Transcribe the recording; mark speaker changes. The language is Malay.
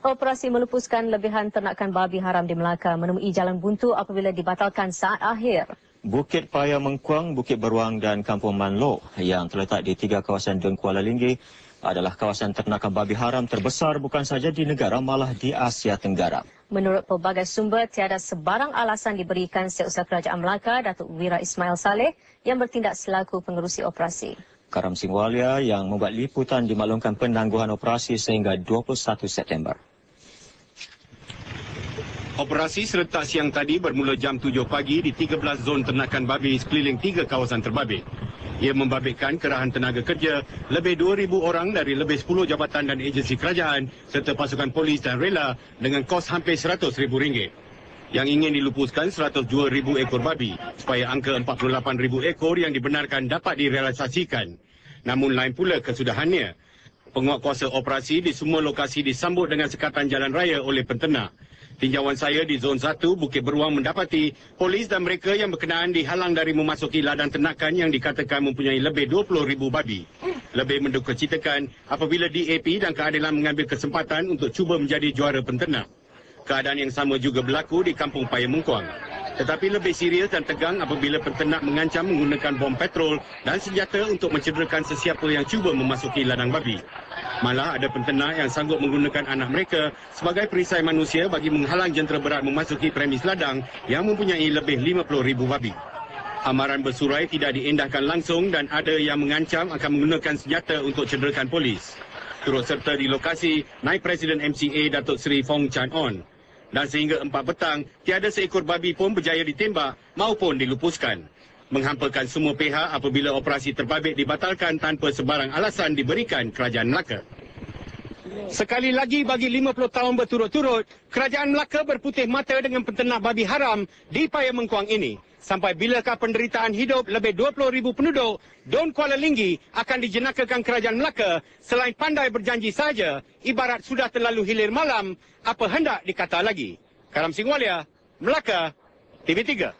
Speaker 1: Operasi melupuskan lebihan ternakan babi haram di Melaka menemui jalan buntu apabila dibatalkan saat akhir.
Speaker 2: Bukit Paya Mengkuang, Bukit Beruang dan Kampung Manlok yang terletak di tiga kawasan Deng Kuala Linggih adalah kawasan ternakan babi haram terbesar bukan saja di negara malah di Asia Tenggara.
Speaker 1: Menurut pelbagai sumber, tiada sebarang alasan diberikan Setiausaha Kerajaan Melaka, Datuk Wira Ismail Saleh yang bertindak selaku pengerusi operasi.
Speaker 2: Karam Singwalia yang membuat liputan dimaklumkan penangguhan operasi sehingga 21 September.
Speaker 3: Operasi serentak siang tadi bermula jam 7 pagi di 13 zon ternakan babi sekeliling tiga kawasan terbabit. Ia membabitkan kerahan tenaga kerja lebih 2,000 orang dari lebih 10 jabatan dan agensi kerajaan serta pasukan polis dan rela dengan kos hampir RM100,000. Yang ingin dilupuskan 102,000 ekor babi supaya angka 48,000 ekor yang dibenarkan dapat direalisasikan. Namun lain pula kesudahannya. Penguatkuasa operasi di semua lokasi disambut dengan sekatan jalan raya oleh penternak. Tinjauan saya di Zon 1 Bukit Beruang mendapati polis dan mereka yang berkenaan dihalang dari memasuki ladang ternakan yang dikatakan mempunyai lebih 20,000 babi. Lebih mendukacitakan apabila DAP dan keadilan mengambil kesempatan untuk cuba menjadi juara penternak. Keadaan yang sama juga berlaku di Kampung Paya Mengkuang. Tetapi lebih serius dan tegang apabila penternak mengancam menggunakan bom petrol dan senjata untuk mencederakan sesiapa yang cuba memasuki ladang babi. Malah ada penternak yang sanggup menggunakan anak mereka sebagai perisai manusia bagi menghalang jentera berat memasuki premis ladang yang mempunyai lebih 50,000 babi. Amaran bersurai tidak diindahkan langsung dan ada yang mengancam akan menggunakan senjata untuk cederakan polis. Turut serta di lokasi, Naib Presiden MCA Datuk Seri Fong Chan On. Dan sehingga empat petang, tiada seekor babi pun berjaya ditembak maupun dilupuskan menghampakan semua pihak apabila operasi terbabit dibatalkan tanpa sebarang alasan diberikan Kerajaan Melaka. Sekali lagi bagi 50 tahun berturut-turut, Kerajaan Melaka berputih mata dengan penternak babi haram di Paya Mengkuang ini. Sampai bilakah penderitaan hidup lebih 20,000 penduduk Don Kuala Linggi akan dijenakakan Kerajaan Melaka selain pandai berjanji saja, ibarat sudah terlalu hilir malam, apa hendak dikata lagi. Karam Singwalia, Melaka, TV3.